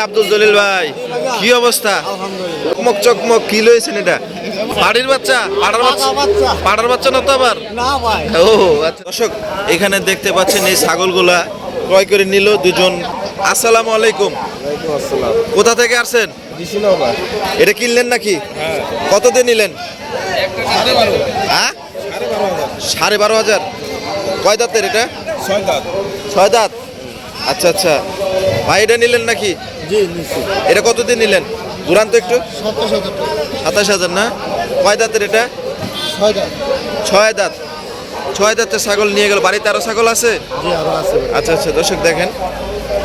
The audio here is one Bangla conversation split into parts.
আব্দুল জলিল ভাই কি অবস্থা? চকমক চকমক কি লয়েছেন এটা? পাড়ির বাচ্চা? পাড়ার বাচ্চা? পাড়ার বাচ্চা। না তো আবার? না ভাই। ও আচ্ছা। দর্শক এখানে দেখতে পাচ্ছেন এই ছাগলগুলা ক্রয় করে নিল দুজন। আসসালামু আলাইকুম। কোথা থেকে আসছেন? এটা কিনলেন নাকি? কত দিয়ে নিলেন? হ্যাঁ? সাড়ে বারো হাজার। কয় দাঁতের এটা? ছয় দাঁত? আচ্ছা আচ্ছা। ভাই এটা নিলেন নাকি? এটা কত দিয়ে নিলেন দুরান্ত একটু। সাতাশ হাজার না? কয় দাঁতের এটা? ছয় দাঁত। ছয় দাঁতের ছাগল নিয়ে গেল। বাড়িতে আরও ছাগল আছে? আছে আচ্ছা আচ্ছা দর্শক দেখেন।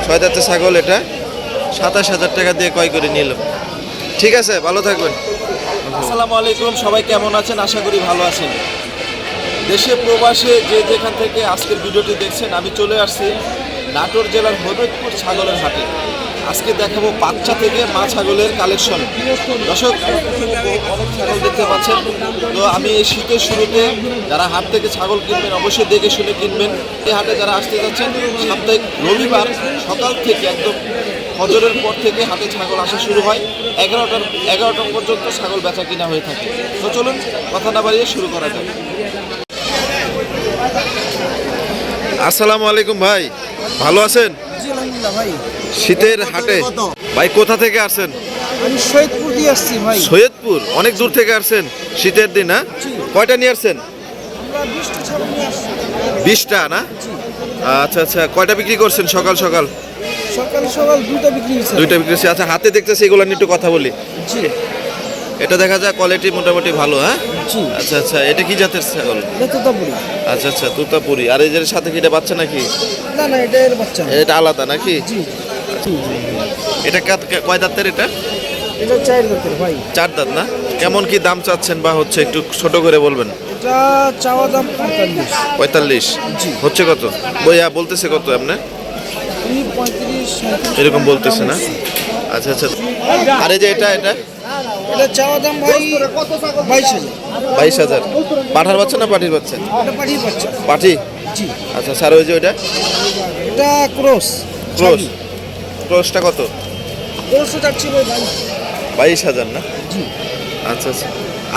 ছয় দাঁতের ছাগল এটা। সাতাশ হাজার টাকা দিয়ে ক্রয় করে নিল। ঠিক আছে ভালো থাকবেন। আসসালামু আলাইকুম সবাই কেমন আছেন? আশা করি ভালো আছেন। দেশে প্রবাসে যে যেখান থেকে আজকের ভিডিওটি দেখছেন আমি চলে আসছি নাটোর জেলার হবিবপুর ছাগলের হাটে। আজকে দেখাবো বাচ্চা থেকে মা ছাগলের কালেকশন দর্শক অনেক ছাগল দেখতে পাচ্ছেন। তো আমি এই শীতের শুরুতে যারা হাট থেকে ছাগল কিনবেন অবশ্যই দেখে শুনে কিনবেন। এই হাটে যারা আসতে যাচ্ছেন সাপ্তাহিক রবিবার সকাল থেকে একদম হজরের পর থেকে হাতে ছাগল আসা শুরু হয়। এগারোটার এগারোটা পর্যন্ত ছাগল বেচা কিনা হয়ে থাকে। তো চলুন কথা না বাড়িয়ে শুরু করা যাক। আসসালামু আলাইকুম ভাই ভালো আছেন? আলহামদুলিল্লাহ ভাই। শীতের হাটে। ভাই কোথা থেকে আসছেন? আমি সৈয়দপুর দিয়ে আসছি ভাই। সৈয়দপুর? অনেক দূর থেকে আসছেন শীতের দিন হ্যাঁ? কয়টা নিয়ে আসছেন? বিশটা না? আচ্ছা আচ্ছা কয়টা বিক্রি করছেন সকাল সকাল? সকাল সকাল দুইটা বিক্রি হয়েছে। দুইটা বিক্রি করছি আচ্ছা হাতে দেখতেছি এগুলো নিয়ে একটু কথা বলি। জি। এটা দেখা যায় কোয়ালিটি মোটামুটি ভালো হ্যাঁ? আচ্ছা আচ্ছা এটা কি জাতের ছাগল? আচ্ছা আচ্ছা তুতাপুরি। আর এই যে সাথে কি এটা বাচ্চা নাকি? না না এটা এর বাচ্চা। এটা আলাদা নাকি? জি। এটা কয় দাঁতের এটা? এটা চার ভাই। চার দাঁত না? কেমন কি দাম চাচ্ছেন বা হচ্ছে একটু ছোট করে বলবেন? এটা চাওয়া দাম পঁয়তাল্লিশ। পঁয়তাল্লিশ। হচ্ছে কত? বইয়া বলতেছে কত আপনি? এরকম বলতেছে না? আচ্ছা আচ্ছা। আর এই যে এটা এটা? এটা চাওয়া দাম ভাই বাইশ হাজার। বাইশ হাজার। পাঠার বাচ্চা না বাচ্চা? এটা বাচ্চা। পাঠি? আচ্ছা স্যার ওই যে ওইটা? এটা ক্রস। ক্রস। ক্রসটা কত? ভাই বাইশ। হাজার না? আচ্ছা আচ্ছা।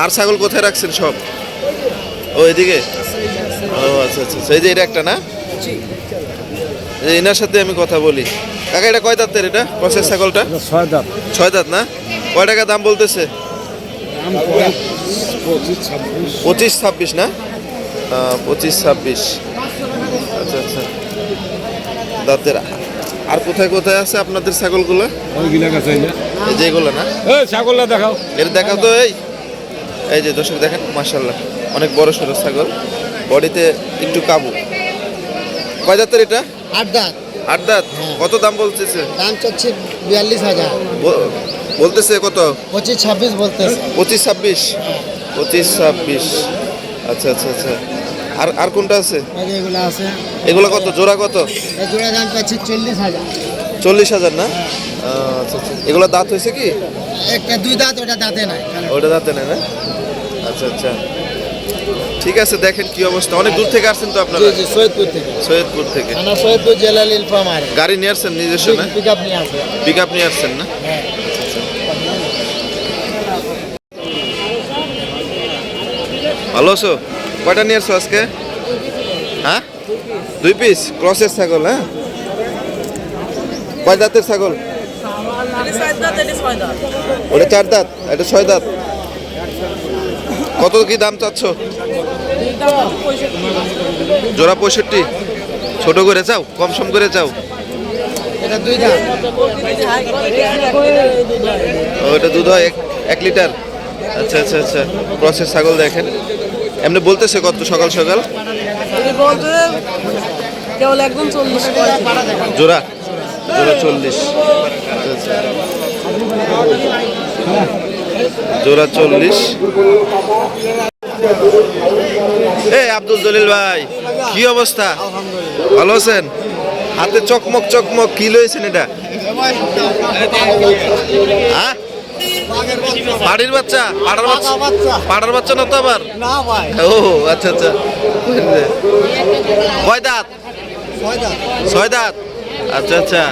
আর ছাগল কোথায় রাখছেন সব? ও এদিকে? ও আচ্ছা আচ্ছা আচ্ছা। এই যে এটা একটা না? এনার সাথে আমি কথা বলি। কাকা এটা কয় দাঁতের এটা? ক্রসের ছাগলটা? ছয় দাম ছয় দাঁত না? কয় টাকা দাম বলতেছে? পঁচিশ ছাব্বিশ। না? পঁচিশ ছাব্বিশ। আচ্ছা আচ্ছা। দাঁতের আর কোথায় কোথায় আছে আপনাদের ছাগলগুলো? এই যে এগুলো না? ছাগলটা দেখাও। এটা দেখা তো এই। এই যে দর্শক দেখেন মার্শাল্লাহ অনেক বড় সড়ো ছাগল। বডিতে একটু কাবু। কয় দাঁতের এটা? আট দাঁত। আট দাঁত? কত দাম বলতেছে? দাম চাচ্ছে বিয়াল্লিশ হাজার। বলতেছে কত? পঁচিশ ছাব্বিশ বলতেছে। পঁচিশ ছাব্বিশ? পঁচিশ ছাব্বিশ। আচ্ছা আচ্ছা আচ্ছা। আর আর কোনটা আছে? এগুলো আছে। এগুলো কত? জোড়া কত? জোড়া দাম চল্লিশ হাজার। চল্লিশ হাজার না? আচ্ছা আচ্ছা। এগুলো দাঁত হয়েছে কি? একটা দুই দাঁত ওটা দাঁতে নাই। ওটা দাঁতে নেই না? আচ্ছা আচ্ছা। ঠিক আছে দেখেন কি অবস্থা। অনেক দূর থেকে আসছেন তো আপনারা? জি সৈয়দপুর থেকে। সৈয়দপুর থেকে। থানা সৈয়দপুর জেলা নীলফা গাড়ি নিয়ে আসছেন নিজস্ব না? পিক আপ নিয়ে আপ নিয়ে আসছেন না? হ্যাঁ। ভালো আছো? কয়টা নিয়ে আসছো আজকে? হ্যাঁ? দুই পিস ক্রসের ছাগল হ্যাঁ? কয় দাঁতের ছাগল? ওটা চার দাঁত এটা ছয় দাঁত। কত কি দাম চাচ্ছ? জোড়া পঁয়ষট্টি। ছোট করে চাও কম সম করে চাও? এটা দুই দাঁত। ও এটা দুধ হয় এক এক লিটার। আচ্ছা আচ্ছা আচ্ছা। ক্রসের ছাগল দেখেন। এমনি বলতেছে কত সকাল সকাল? কেবল একদম চল্লিশ। জোড়া? জোড়া চল্লিশ। জোড়া চল্লিশ। এই আব্দুল জলিল ভাই কি অবস্থা? ভালো আছেন? হাতে চকমক চকমক কি লয়েছেন এটা? হ্যাঁ? পাড়ির বাচ্চা। পাড়ার বাচ্চা? পাড়ার বাচ্চা না তো আবার? না ভাই। ও আচ্ছা আচ্ছা। কয় দাঁত? ছয় দাঁত। আচ্ছা আচ্ছা।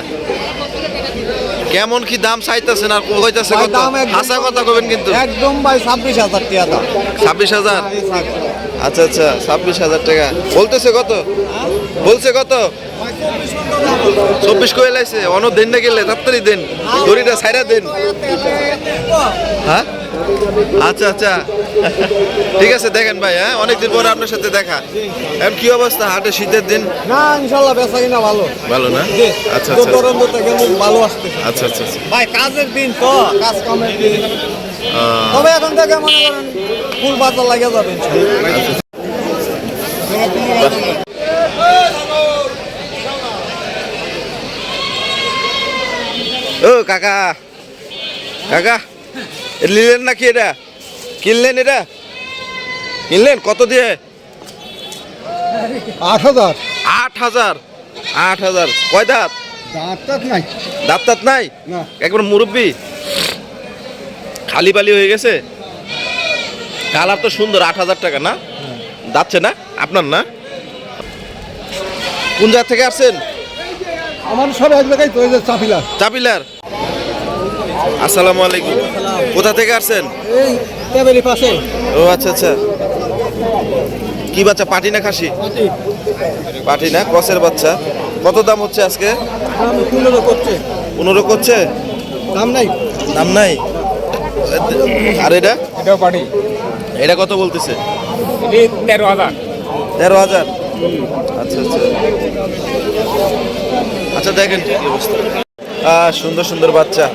কেমন কি দাম চাইতেছেন আর কইতাছে কত? হাসা কথা কবেন কিন্তু। একদম ভাই ছাব্বিশ হাজার টাকা দাম। ছাব্বিশ হাজার? আচ্ছা আচ্ছা। ছাব্বিশ হাজার টাকা। বলতেছে কত? বলছে কত? চব্বিশ কয়ে লাইছে অন দেন না গেলে তাড়াতাড়ি দেন দড়িটা সাইরা দেন। হ্যাঁ? আচ্ছা আচ্ছা। ঠিক আছে দেখেন ভাই হ্যাঁ অনেকদিন পরে আপনার সাথে দেখা। এখন কি অবস্থা? হাটে শীতের দিন? না ইনশাল্লাহ বেচা কিনা ভালো। ভালো না? আচ্ছা আচ্ছা। তরুণ তো কেমন ভালো আসতে। আচ্ছা আচ্ছা আচ্ছা। ভাই কাজের দিন তো। কাজ কামের দিন। তবে এখন থেকে মনে করেন ফুল বাজার লাগিয়ে যাবে ও কাকা। কাকা নিলেন নাকি এটা? কিনলেন এটা? কিনলেন? কত দিয়ে? আট হাজার। আট হাজার? আট হাজার। কয় দাঁত? দাঁত নাই। দাঁত দাঁত নাই? একবার মুরব্বি খালি পালি হয়ে গেছে? কালার তো সুন্দর আট হাজার টাকা না? যাচ্ছে না আপনার না? কোন জায়গা থেকে আসছেন? আমার সব এক জায়গায় তো এই যে চাপিলা চাপিলার? আসসালামু আলাইকুম। কোথা থেকে আসছেন? এই টেবিলের পাশে। ও আচ্ছা আচ্ছা। কি বাচ্চা পাটি না খাসি? পাটি। না ক্রসের বাচ্চা। কত দাম হচ্ছে আজকে? পনেরো করছে। পনেরো করছে? দাম নাই। দাম নাই? আর এটা? এটাও পাটি। এটা কত বলতেছে? তেরো হাজার। তেরো হাজার? আচ্ছা আচ্ছা। আচ্ছা দেখেন কি অবস্থা। সুন্দর সুন্দর বাচ্চা।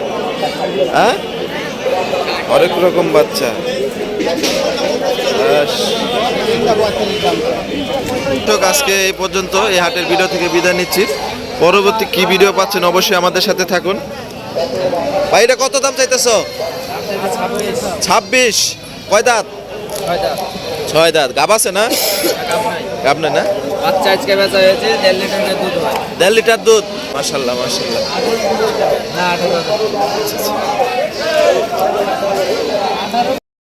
হ্যাঁ? অনেক রকম বাচ্চা। তো আজকে এই পর্যন্ত এই হাটের ভিডিও থেকে বিদায় নিচ্ছি। পরবর্তী কি ভিডিও পাচ্ছেন অবশ্যই আমাদের সাথে থাকুন। ভাই এটা কত দাম চাইতেছ? ছাব্বিশ। কয় দাঁত? ছয় দাঁত। গাব আছে না? গাব না? বাচ্চা আজকে বেচা হয়েছে দেড় লিটার দুধ হয়। দেড় লিটার দুধ? মাশাল্লাহ মাশাল্লাহ না